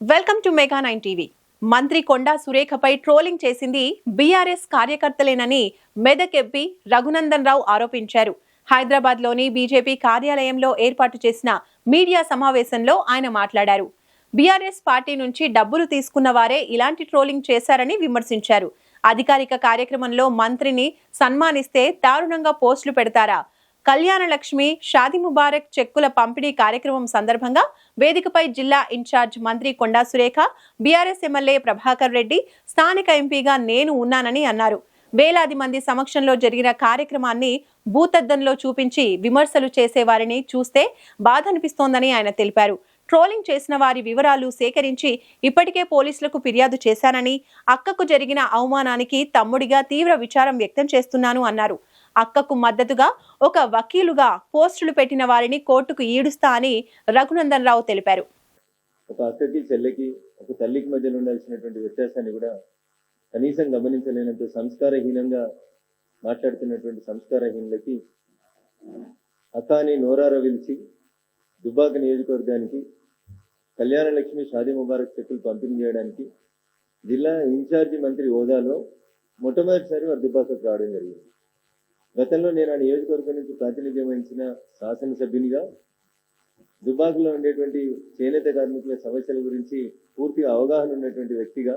Welcome to Mega Nine TV. మంత్రి కొండా సురేఖపై trolling చేసింది బీఆర్ఎస్ కార్యకర్తలేనని మెదక్ ఎంపీ రఘునందన్ రావు ఆరోపించారు. హైదరాబాద్లోని బీజేపీ కార్యాలయంలో ఏర్పాటు చేసిన మీడియా సమావేశంలో ఆయన మాట్లాడారు. బీఆర్ఎస్ పార్టీ నుంచి డబ్బులు తీసుకున్న వారే ఇలాంటి ట్రోలింగ్ చేశారని విమర్శించారు. అధికారిక కార్యక్రమంలో మంత్రిని సన్మానిస్తే దారుణంగా పోస్టులు పెడతారా? కళ్యాణ లక్ష్మి షాది ముబారక్ చెక్కుల పంపిణీ కార్యక్రమం సందర్భంగా వేదికపై జిల్లా ఇన్ఛార్జ్ మంత్రి కొండా సురేఖ బీఆర్ఎస్ ఎమ్మెల్యే ప్రభాకర్ రెడ్డి స్థానిక ఎంపీగా నేను ఉన్నానని అన్నారు. వేలాది మంది సమక్షంలో జరిగిన కార్యక్రమాన్ని భూతద్దంలో చూపించి విమర్శలు చేసేవారిని చూస్తే బాధ అనిపిస్తోందని ఆయన తెలిపారు. ట్రోలింగ్ చేసిన వారి వివరాలు సేకరించి ఇప్పటికే పోలీసులకు ఫిర్యాదు చేశానని అక్కకు జరిగిన అవమానానికి తమ్ముడిగా తీవ్ర విచారం వ్యక్తం చేస్తున్నాను అన్నారు. అక్కకు మద్దతుగా ఒక వకీలుగా పోస్టులు పెట్టిన వారిని కోర్టుకు ఈడుస్తా అని రఘునందన్ రావు తెలిపారు. ఒక అక్కకి చెల్లెకి ఒక తల్లికి మధ్యలో ఉండాల్సినటువంటి వ్యత్యాసాన్ని కూడా కనీసం గమనించలేనంత సంస్కారహీనంగా మాట్లాడుతున్నటువంటి సంస్కారహీనులకి అక్క నోరారా పిలిచి దుబ్బాక నియోజకవర్గానికి కళ్యాణ లక్ష్మి షాదీ ముబారక్ చెక్కులు పంపిణీ చేయడానికి జిల్లా ఇన్ఛార్జి మంత్రి హోదాలో మొట్టమొదటిసారి వారు దుబ్బాకకు రావడం జరిగింది. గతంలో నేను ఆ నియోజకవర్గం నుంచి ప్రాతినిధ్యం వహించిన శాసనసభ్యునిగా దుబాకులో ఉండేటువంటి చేనేత కార్మికుల సమస్యల గురించి పూర్తిగా అవగాహన ఉన్నటువంటి వ్యక్తిగా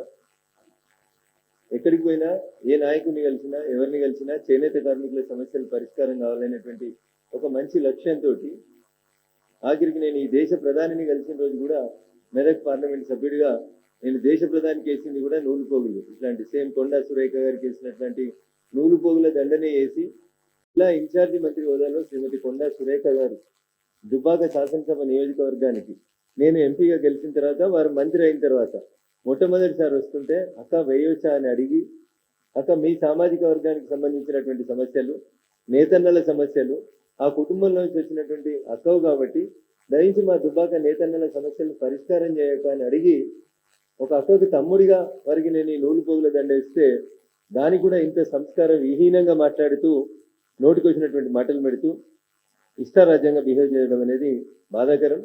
ఎక్కడికి పోయినా ఏ నాయకుడిని కలిసినా ఎవరిని కలిసినా చేనేత కార్మికుల సమస్యలు పరిష్కారం కావాలనేటువంటి ఒక మంచి లక్ష్యంతో ఆఖరికి నేను ఈ దేశ ప్రధానిని కలిసిన రోజు కూడా మెదక్ పార్లమెంట్ సభ్యుడిగా నేను దేశ ప్రధానికి వేసింది కూడా నూలుపోగులు. ఇట్లాంటి సేమ్ కొండా సురేఖ గారికి వేసినటువంటి నూలుపోగుల దండనే వేసి ఇలా ఇన్ఛార్జి మంత్రి హోదాలో శ్రీమతి కొండా సురేఖ గారు దుబ్బాక శాసనసభ నియోజకవర్గానికి. నేను ఎంపీగా గెలిచిన తర్వాత వారు మంత్రి అయిన తర్వాత మొట్టమొదటిసారి వస్తుంటే అక్క వేయవచ్చా అని అడిగి అక్క మీ సామాజిక వర్గానికి సంబంధించినటువంటి సమస్యలు నేతన్నల సమస్యలు ఆ కుటుంబంలో నుంచి వచ్చినటువంటి అక్కవు కాబట్టి దయించి మా దుబ్బాక నేతన్నల సమస్యలను పరిష్కారం చేయక అని అడిగి ఒక అక్కకు తమ్ముడిగా వారికి నేను ఈ నూలు పోగుల దండ ఇస్తే దానికి కూడా ఇంత సంస్కార విహీనంగా మాట్లాడుతూ నోటికి వచ్చినటువంటి మాటలు పెడుతూ ఇష్టారాజ్యంగా బిహేవ్ చేయడం అనేది బాధాకరం.